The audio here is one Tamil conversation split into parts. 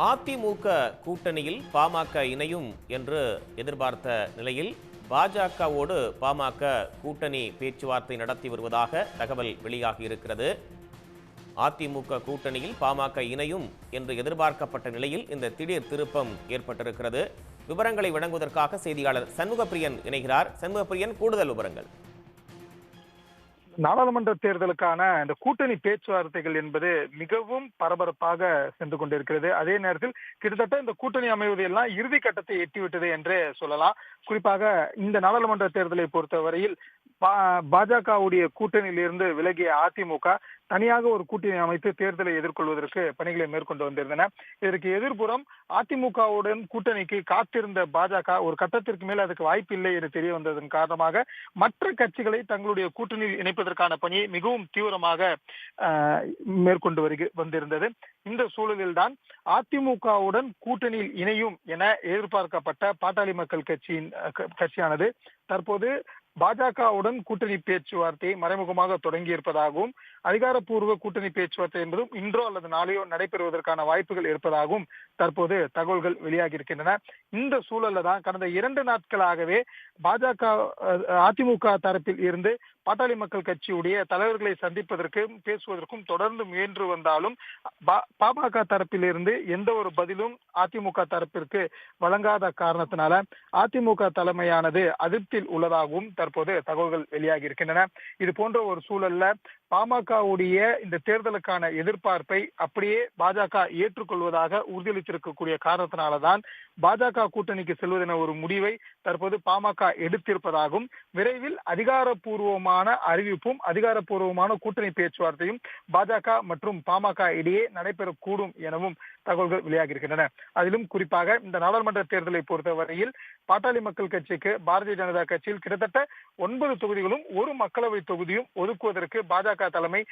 அதிமுக கூட்டணியில் பாமக இணையும் என்று எதிர்பார்த்த நிலையில் பாஜகவோடு பாமக கூட்டணி பேச்சுவார்த்தை நடத்தி வருவதாக தகவல் வெளியாகி இருக்கிறது அதிமுக கூட்டணியில் பாமக இணையும் என்று எதிர்பார்க்கப்பட்ட நிலையில் இந்த திடீர் திருப்பம் ஏற்பட்டிருக்கிறது. விவரங்களை வழங்குவதற்காக செய்தியாளர் சண்முகப்பிரியன் இணைகிறார். சண்முகப்பிரியன் கூடுதல் விவரங்கள். நாடாளுமன்ற தேர்தலுக்கான இந்த கூட்டணி பேச்சுவார்த்தைகள் என்பது மிகவும் பரபரப்பாக சென்று கொண்டிருக்கிறது. அதே நேரத்தில் கிட்டத்தட்ட இந்த கூட்டணி அமைவது எல்லாம் இறுதி கட்டத்தை எட்டிவிட்டது என்றே சொல்லலாம். குறிப்பாக இந்த நாடாளுமன்ற தேர்தலை பொறுத்தவரையில் பாஜகவுடைய கூட்டணியிலிருந்து விலகிய அதிமுக தனியாக ஒரு கூட்டணி அமைத்து தேர்தலை எதிர்கொள்வதற்கு பணிகளை மேற்கொண்டு வந்திருந்தன. இதற்கு எதிர்ப்புறம் அதிமுகவுடன் கூட்டணிக்கு காத்திருந்த பாஜக ஒரு கட்டத்திற்கு மேல் அதுக்கு வாய்ப்பு இல்லை என்று தெரிய வந்ததன் காரணமாக மற்ற கட்சிகளை தங்களுடைய கூட்டணியில் இணைப்பதற்கான பணியை மிகவும் தீவிரமாக ஆஹ், மேற்கொண்டு வருகி வந்திருந்தது. இந்த சூழலில்தான் அதிமுகவுடன் கூட்டணியில் இணையும் என எதிர்பார்க்கப்பட்ட பாட்டாளி மக்கள் கட்சியின் கட்சியானது தற்போது பாஜகவுடன் கூட்டணி பேச்சுவார்த்தையை மறைமுகமாக தொடங்கி இருப்பதாகவும் அதிகாரப்பூர்வ கூட்டணி பேச்சுவார்த்தை என்பதும் இன்றோ அல்லது நாளையோ நடைபெறுவதற்கான வாய்ப்புகள் இருப்பதாகவும் தற்போது தகவல்கள் வெளியாகி இருக்கின்றன இந்த சூழல்ல தான் கடந்த இரண்டு நாட்களாகவே பாஜக அதிமுக தரப்பில் இருந்து பாட்டாளி மக்கள் கட்சியுடைய தலைவர்களை சந்திப்பதற்கும் பேசுவதற்கும் தொடர்ந்து முயன்று வந்தாலும் பா- பாமக தரப்பிலிருந்து எந்த ஒரு பதிலும் அதிமுக தரப்பிற்கு வழங்காத காரணத்தினால அதிமுக தலைமையானது அதிருப்தியில் உள்ளதாகவும் தற்போது தகவல்கள் வெளியாகி இருக்கின்றன. இது போன்ற ஒரு சூழல்ல பாமகவுடைய இந்த தேர்தலுக்கான எதிர்பார்ப்பை அப்படியே பாஜக ஏற்றுக்கொள்வதாக உறுதியளித்திருக்கக்கூடிய காரணத்தினாலதான் பாஜக கூட்டணிக்கு செல்வதென ஒரு முடிவை தற்போது பாமக எடுத்திருப்பதாகவும் விரைவில் அதிகாரப்பூர்வமான அறிவிப்பும் அதிகாரப்பூர்வமான கூட்டணி பேச்சுவார்த்தையும் பாஜக மற்றும் பாமக இடையே நடைபெறக்கூடும் எனவும் தகவல்கள் வெளியாகி இருக்கின்றன அதிலும் குறிப்பாக இந்த நாடாளுமன்ற தேர்தலை பொறுத்தவரையில் பாட்டாளி மக்கள் கட்சிக்கு பாரதிய ஜனதா கட்சியில் கிட்டத்தட்ட ஒன்பது தொகுதிகளும் ஒரு மக்களவை தொகுதியும் ஒதுக்குவதற்கு பாஜக தலைமை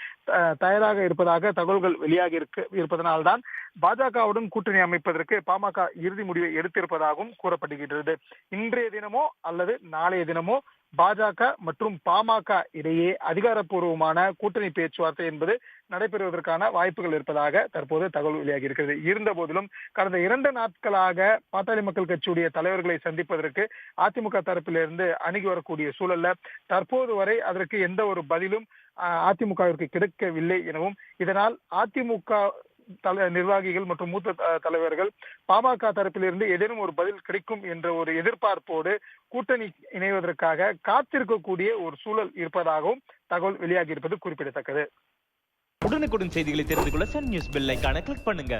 தயாராக இருப்பதாக தகவல்கள் வெளியாகி இருக்கு இருப்பதனால்தான் பாஜகவுடன் கூட்டணி அமைப்பதற்கு பாமக இறுதி முடிவை எடுத்திருப்பதாகவும் கூறப்படுகின்றது. இன்றைய தினமோ அல்லது நாளைய தினமோ பாஜக மற்றும் பாமக இடையே அதிகாரப்பூர்வமான கூட்டணி பேச்சுவார்த்தை என்பது நடைபெறுவதற்கான வாய்ப்புகள் இருப்பதாக தற்போது தகவல் வெளியாகி இருக்கிறது இருந்த போதிலும் கடந்த இரண்டு நாட்களாக பாட்டாளி மக்கள் கட்சியுடைய தலைவர்களை சந்திப்பதற்கு அதிமுக தரப்பிலிருந்து அணுகி வரக்கூடிய சூழல்ல தற்போது வரை அதற்கு எந்த ஒரு பதிலும் அஹ், அதிமுகவிற்கு கிடைக்கவில்லை எனவும் இதனால் அதிமுக நிர்வாகிகள் மற்றும் மூத்த தலைவர்கள் பாமக தரப்பிலிருந்து ஏதேனும் ஒரு பதில் கிடைக்கும் என்ற ஒரு எதிர்பார்ப்போடு கூட்டணி இணைவதற்காக காத்திருக்கக்கூடிய ஒரு சூழல் இருப்பதாகவும் தகவல் வெளியாகி இருப்பது குறிப்பிடத்தக்கது. உடனுக்குடன் செய்திகளை தெரிந்து கொள்ள சன் நியூஸ் பெல் ஐக்கான கிளிக் பண்ணுங்க.